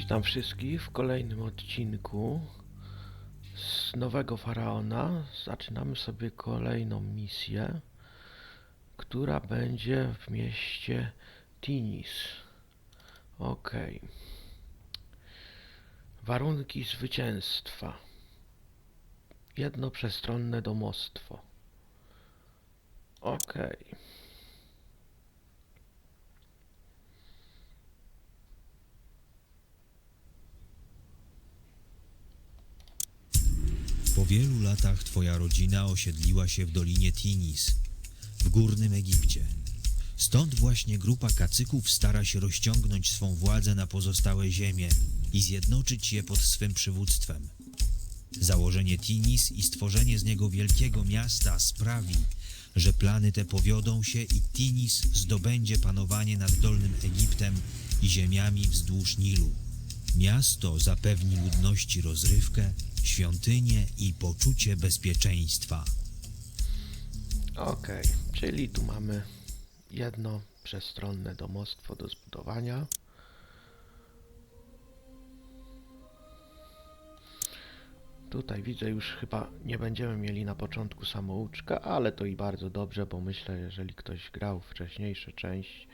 Witam wszystkich w kolejnym odcinku z nowego faraona. Zaczynamy sobie kolejną misję, która będzie w mieście Tinis. Ok. Warunki zwycięstwa. Jedno przestronne domostwo. Okej. Po wielu latach twoja rodzina osiedliła się w Dolinie Tinis, w górnym Egipcie. Stąd właśnie grupa kacyków stara się rozciągnąć swą władzę na pozostałe ziemie i zjednoczyć je pod swym przywództwem. Założenie Tinis i stworzenie z niego wielkiego miasta sprawi, że plany te powiodą się i Tinis zdobędzie panowanie nad Dolnym Egiptem i ziemiami wzdłuż Nilu. Miasto zapewni ludności rozrywkę, świątynię i poczucie bezpieczeństwa. Okej, czyli tu mamy jedno przestronne domostwo do zbudowania. Tutaj widzę już chyba nie będziemy mieli na początku samouczka, ale to i bardzo dobrze, bo myślę, jeżeli ktoś grał wcześniejsze część,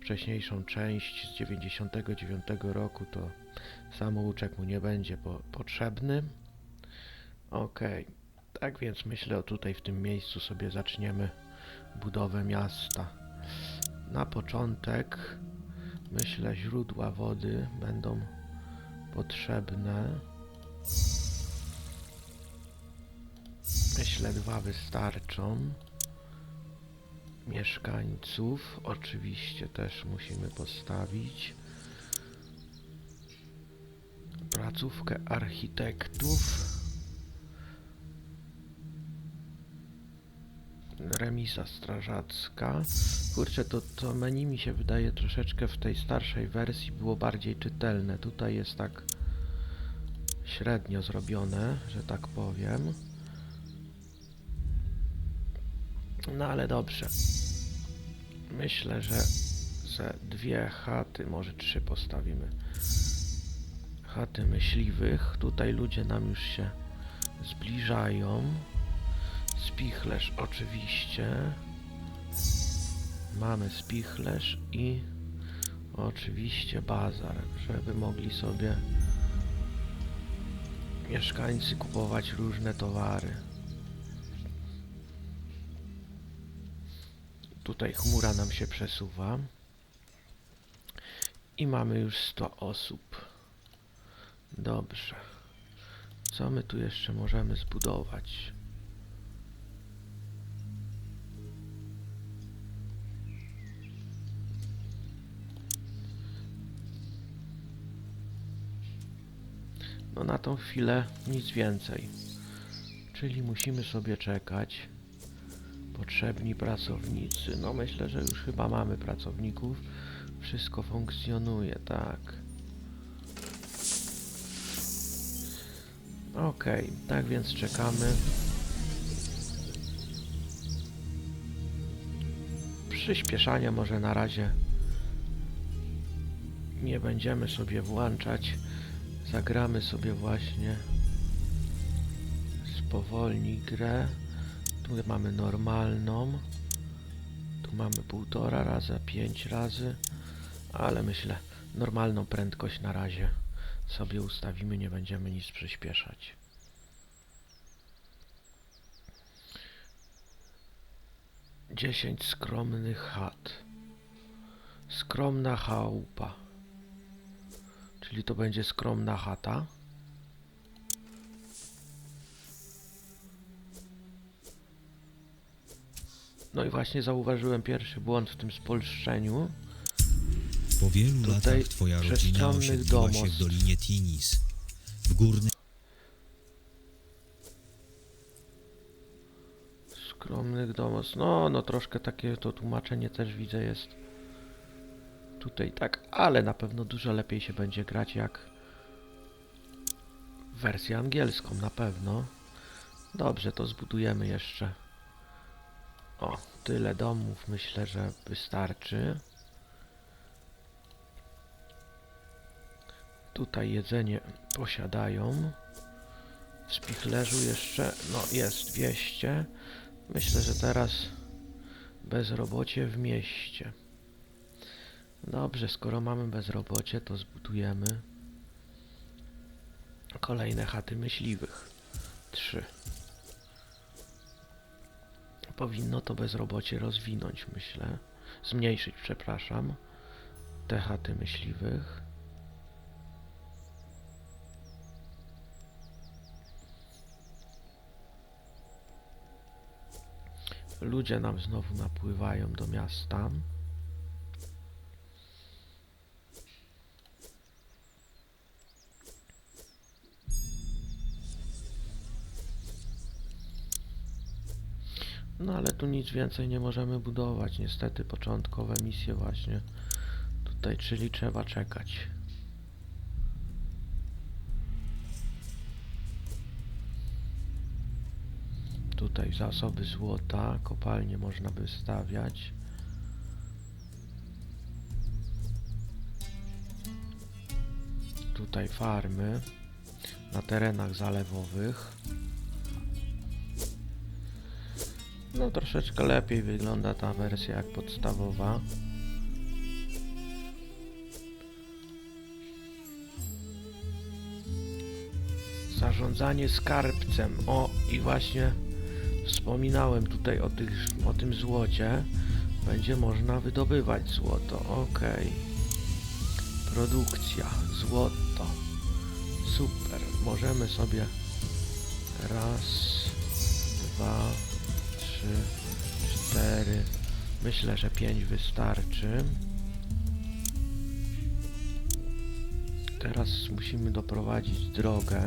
wcześniejszą część z 99 roku, to samouczek mu nie będzie po, potrzebny. Okej, tak więc myślę, tutaj w tym miejscu sobie zaczniemy budowę miasta. Na początek myślę źródła wody będą potrzebne. Myślę dwa wystarczą. Mieszkańców oczywiście też musimy postawić. Placówkę architektów. Remisa strażacka. Kurczę, to, to menu mi się wydaje troszeczkę w tej starszej wersji było bardziej czytelne. Tutaj jest tak średnio zrobione, że tak powiem. No ale dobrze. Myślę, że ze dwie chaty, może trzy postawimy. Chaty myśliwych. Tutaj ludzie nam już się zbliżają. Spichlerz oczywiście. Mamy spichlerz i oczywiście bazar, żeby mogli sobie mieszkańcy kupować różne towary. Tutaj chmura nam się przesuwa. I mamy już 100 osób. Dobrze. Co my tu jeszcze możemy zbudować? No na tą chwilę nic więcej. Czyli musimy sobie czekać. Potrzebni pracownicy. No myślę, że już chyba mamy pracowników. Wszystko funkcjonuje, tak. Okej, tak więc czekamy. Przyspieszania może na razie nie będziemy sobie włączać. Zagramy sobie właśnie spowolni grę. Tu mamy normalną. Tu mamy półtora razy, pięć razy. Ale myślę, normalną prędkość na razie sobie ustawimy, nie będziemy nic przyspieszać. Dziesięć skromnych chat. Skromna chałupa. Czyli to będzie skromna chata. No i właśnie zauważyłem pierwszy błąd w tym spolszczeniu. Po wielu Tutaj latach twoja rodzina osiedliła się w. Dolinie Tinis, w górnym Skromnych domostw. No, no troszkę takie to tłumaczenie też widzę jest tutaj tak, ale na pewno dużo lepiej się będzie grać jak wersję angielską, na pewno. Dobrze, to zbudujemy jeszcze. O, tyle domów myślę, że wystarczy. Tutaj jedzenie posiadają. W spichlerzu jeszcze, no jest 200. Myślę, że teraz bezrobocie w mieście. Dobrze, skoro mamy bezrobocie, to zbudujemy kolejne chaty myśliwych. Trzy. Powinno to bezrobocie rozwinąć, myślę. Zmniejszyć, przepraszam. Te chaty myśliwych. Ludzie nam znowu napływają do miasta. No ale tu nic więcej nie możemy budować. Niestety początkowe misje właśnie tutaj, czyli trzeba czekać. Tutaj zasoby złota, kopalnie można by stawiać. Tutaj farmy na terenach zalewowych. No troszeczkę lepiej wygląda ta wersja jak podstawowa. Zarządzanie skarbcem. O, i właśnie wspominałem tutaj o, tych, o tym złocie. Będzie można wydobywać złoto. Ok. Produkcja. Złoto. Super. Możemy sobie raz, dwa, trzy, cztery. Myślę, że pięć wystarczy. Teraz musimy doprowadzić drogę.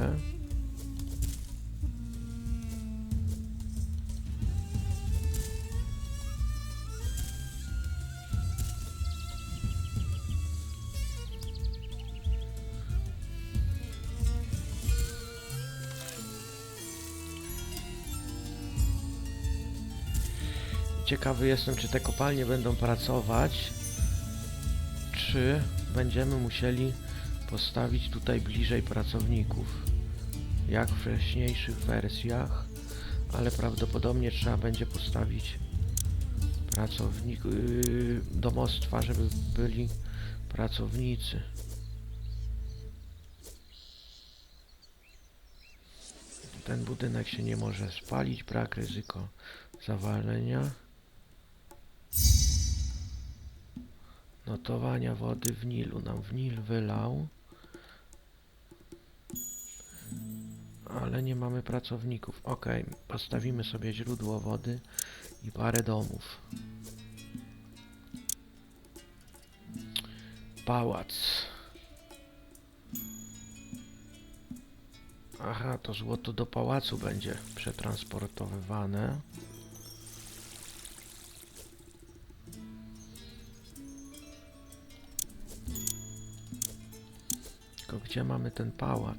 Ciekawy jestem, czy te kopalnie będą pracować, czy będziemy musieli postawić tutaj bliżej pracowników, jak w wcześniejszych wersjach, ale prawdopodobnie trzeba będzie postawić pracownik, yy, domostwa, żeby byli pracownicy. Ten budynek się nie może spalić, brak ryzyko zawalenia. Notowania wody w Nilu. Nam w Nil wylał. Ale nie mamy pracowników. Ok, postawimy sobie źródło wody i parę domów. Pałac. Aha, to złoto do pałacu będzie przetransportowywane. Gdzie mamy ten pałac?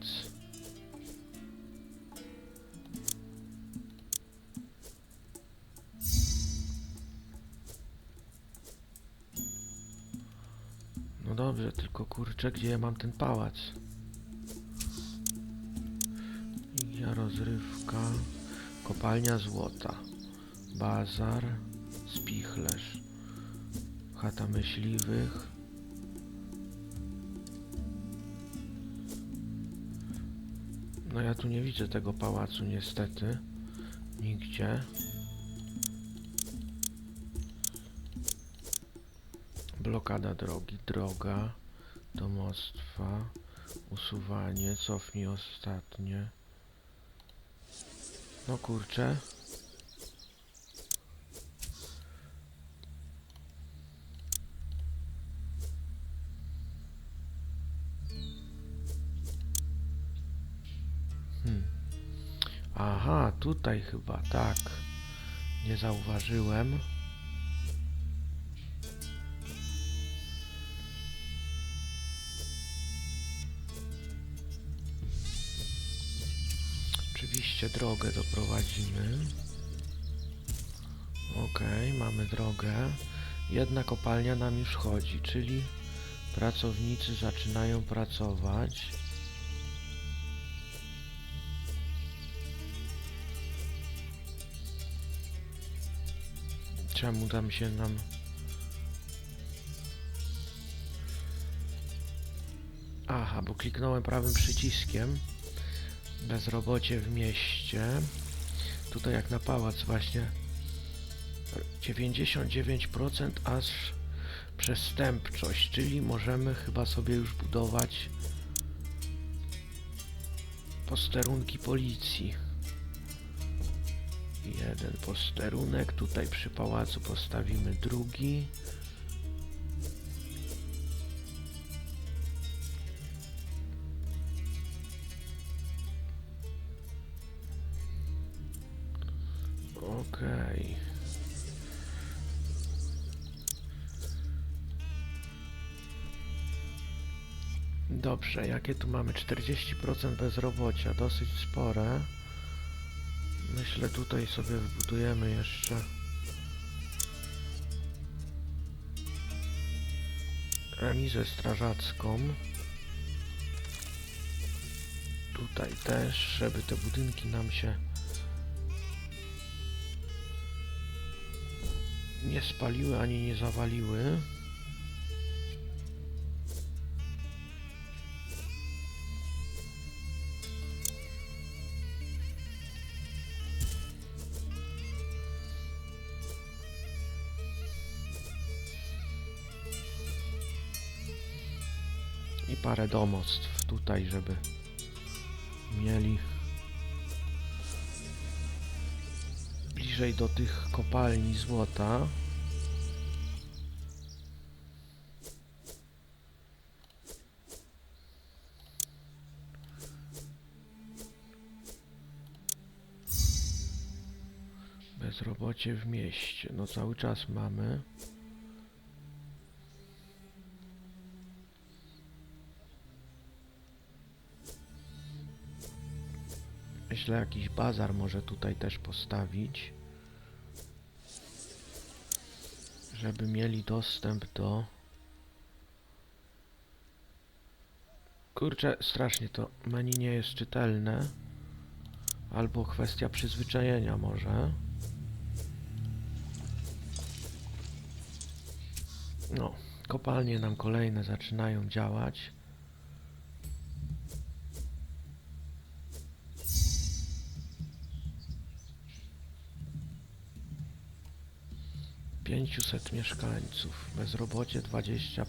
No dobrze, tylko kurczę, gdzie ja mam ten pałac? Ligia rozrywka, kopalnia złota, bazar, spichlerz, chata myśliwych. No ja tu nie widzę tego pałacu niestety. Nigdzie. Blokada drogi, droga, domostwa, usuwanie, cofnij ostatnie. No kurczę. Tutaj chyba, tak. Nie zauważyłem. Oczywiście drogę doprowadzimy. Ok, mamy drogę. Jedna kopalnia nam już chodzi, czyli Pracownicy zaczynają pracować. Czemu tam się nam... Aha, bo kliknąłem prawym przyciskiem. Bezrobocie w mieście. Tutaj jak na pałac właśnie. 99% aż przestępczość, czyli możemy chyba sobie już budować posterunki policji. Jeden posterunek, tutaj przy pałacu postawimy drugi. Okej. Dobrze, jakie tu mamy? 40% bezrobocia, dosyć spore. Myślę tutaj sobie wbudujemy jeszcze remizę strażacką. Tutaj też, żeby te budynki nam się nie spaliły ani nie zawaliły. Parę domostw tutaj, żeby mieli bliżej do tych kopalni złota. Bezrobocie w mieście. No cały czas mamy. Myślę, jakiś bazar może tutaj też postawić. Żeby mieli dostęp do... Kurczę, strasznie to menu nie jest czytelne. Albo kwestia przyzwyczajenia może. No, kopalnie nam kolejne zaczynają działać. Pięciuset mieszkańców, bezrobocie 20%.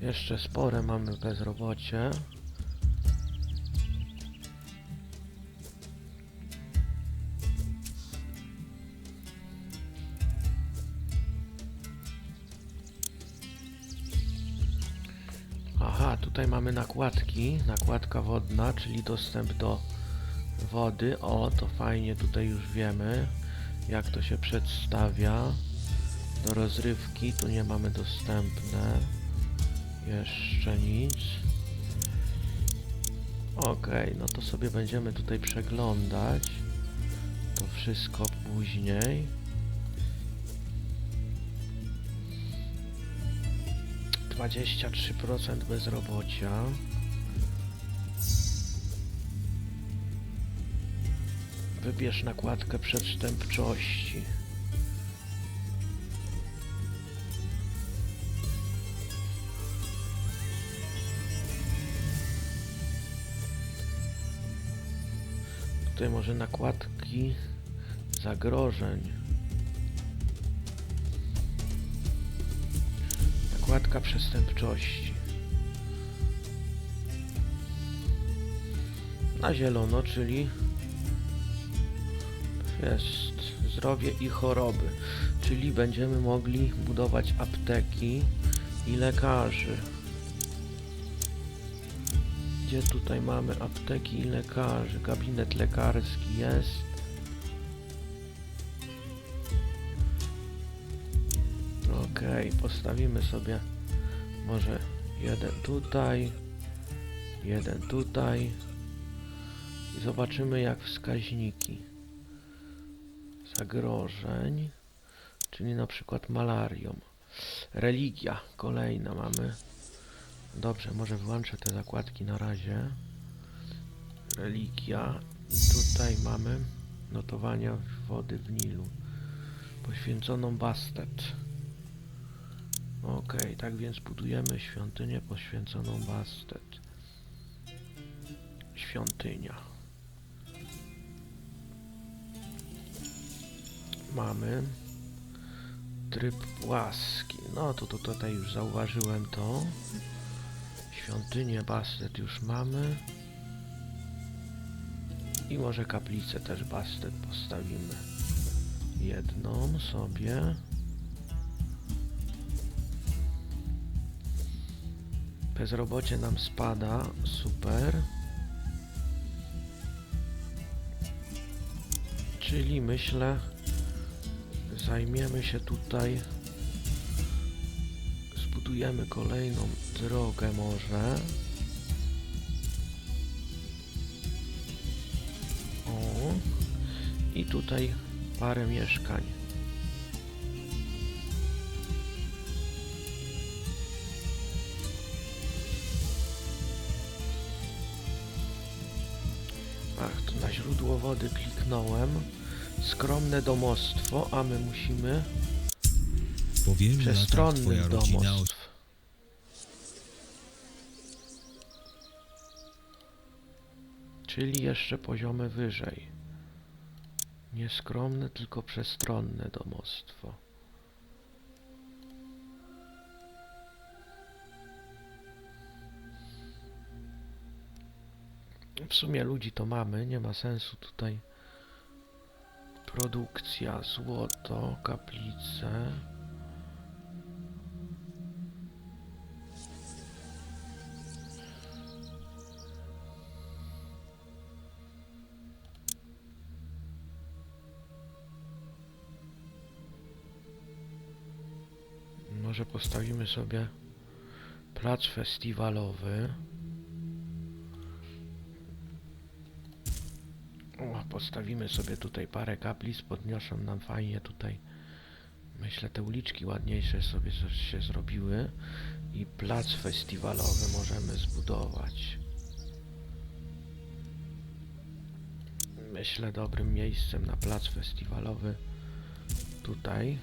Jeszcze spore mamy bezrobocie. Aha, tutaj mamy nakładki, nakładka wodna, czyli dostęp do wody. O, to fajnie, tutaj już wiemy, jak to się przedstawia. Do rozrywki, tu nie mamy dostępne. Jeszcze nic. Okej, no to sobie będziemy tutaj przeglądać. To wszystko później. Dwadzieścia trzy procent bezrobocia. Wybierz nakładkę przestępczości. Tutaj może nakładki zagrożeń. Nakładka przestępczości. Na zielono, czyli jest zdrowie i choroby, czyli będziemy mogli budować apteki i lekarzy. Gdzie tutaj mamy apteki i lekarzy? Gabinet lekarski jest. Okej, postawimy sobie może jeden tutaj, jeden tutaj i zobaczymy jak wskaźniki zagrożeń, czyli na przykład malarią. Religia, kolejna mamy. Dobrze, może wyłączę te zakładki na razie. Religia. I tutaj mamy notowania wody w Nilu. Poświęconą Bastet. Okej, tak więc budujemy świątynię poświęconą Bastet. Świątynia. Mamy tryb płaski. No to, to tutaj już zauważyłem to. Świątynię Bastet już mamy. I może kaplicę też Bastet postawimy. Jedną sobie. Bezrobocie nam spada. Super. Czyli myślę, zajmiemy się tutaj. Zbudujemy kolejną drogę może. O. I tutaj parę mieszkań. Ach, na źródło wody kliknąłem. Skromne domostwo, a my musimy Po wielu latach przestronnych domostw. Czyli jeszcze poziomy wyżej. Nie skromne, tylko przestronne domostwo. W sumie ludzi to mamy, nie ma sensu tutaj. Produkcja, złoto, kaplice. Może postawimy sobie plac festiwalowy. Postawimy sobie tutaj parę kaplic, podniosą nam fajnie tutaj. Myślę, te uliczki ładniejsze sobie się zrobiły i plac festiwalowy możemy zbudować. Myślę, dobrym miejscem na plac festiwalowy tutaj.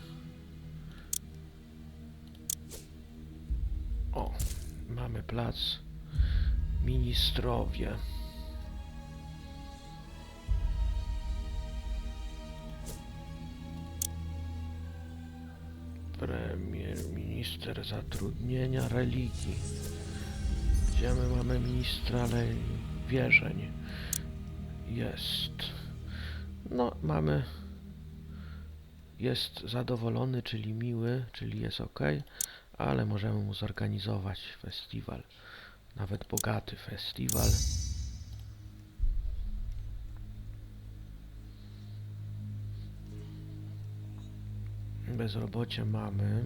O, mamy plac ministrowie. Minister zatrudnienia, religii. Gdzie my mamy ministra wierzeń? Jest. No, mamy. Jest zadowolony, czyli miły, czyli jest ok, ale możemy mu zorganizować festiwal. Nawet bogaty festiwal. Bezrobocie mamy.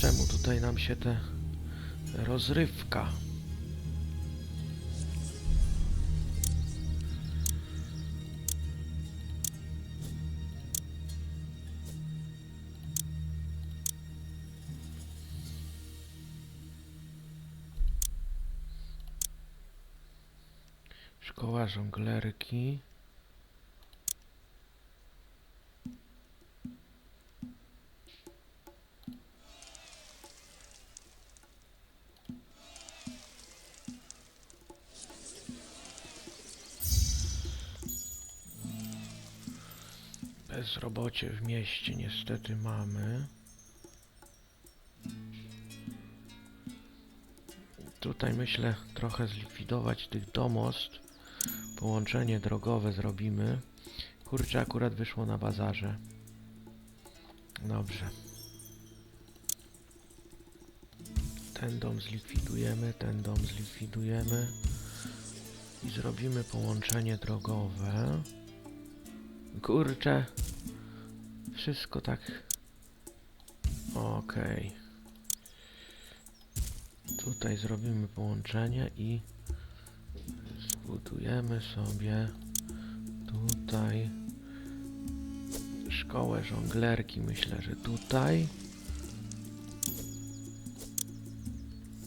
Czemu tutaj nam się te rozrywka? Szkoła żonglerki. Bezrobocie w mieście niestety mamy. Tutaj myślę trochę zlikwidować tych domostw. Połączenie drogowe zrobimy. Kurczę, akurat wyszło na bazarze. Dobrze. Ten dom zlikwidujemy, ten dom zlikwidujemy. I zrobimy połączenie drogowe. Kurczę. Wszystko tak. Okej. Tutaj zrobimy połączenie i zbudujemy sobie tutaj szkołę żonglerki. Myślę, że tutaj.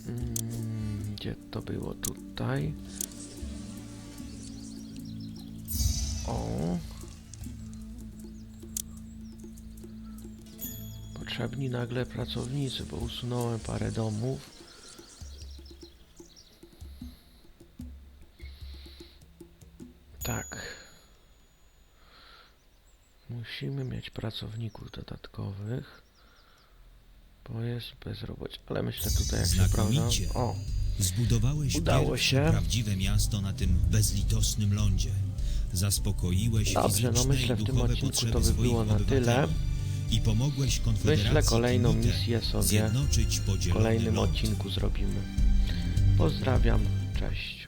Mm, Gdzie to było? Tutaj. O. Potrzebni nagle pracownicy, bo usunąłem parę domów. Tak. Musimy mieć pracowników dodatkowych, bo jest bezrobocie. Ale myślę tutaj jak się prawda. O, Zbudowałeś Udało się. prawdziwe miasto na tym bezlitosnym lądzie. Zaspokoiłeś Dobrze, no myślę, w tym odcinku to by było na tyle. I pomogłeś Konfederacji myślę kolejną misję sobie w kolejnym odcinku zrobimy. Pozdrawiam, cześć.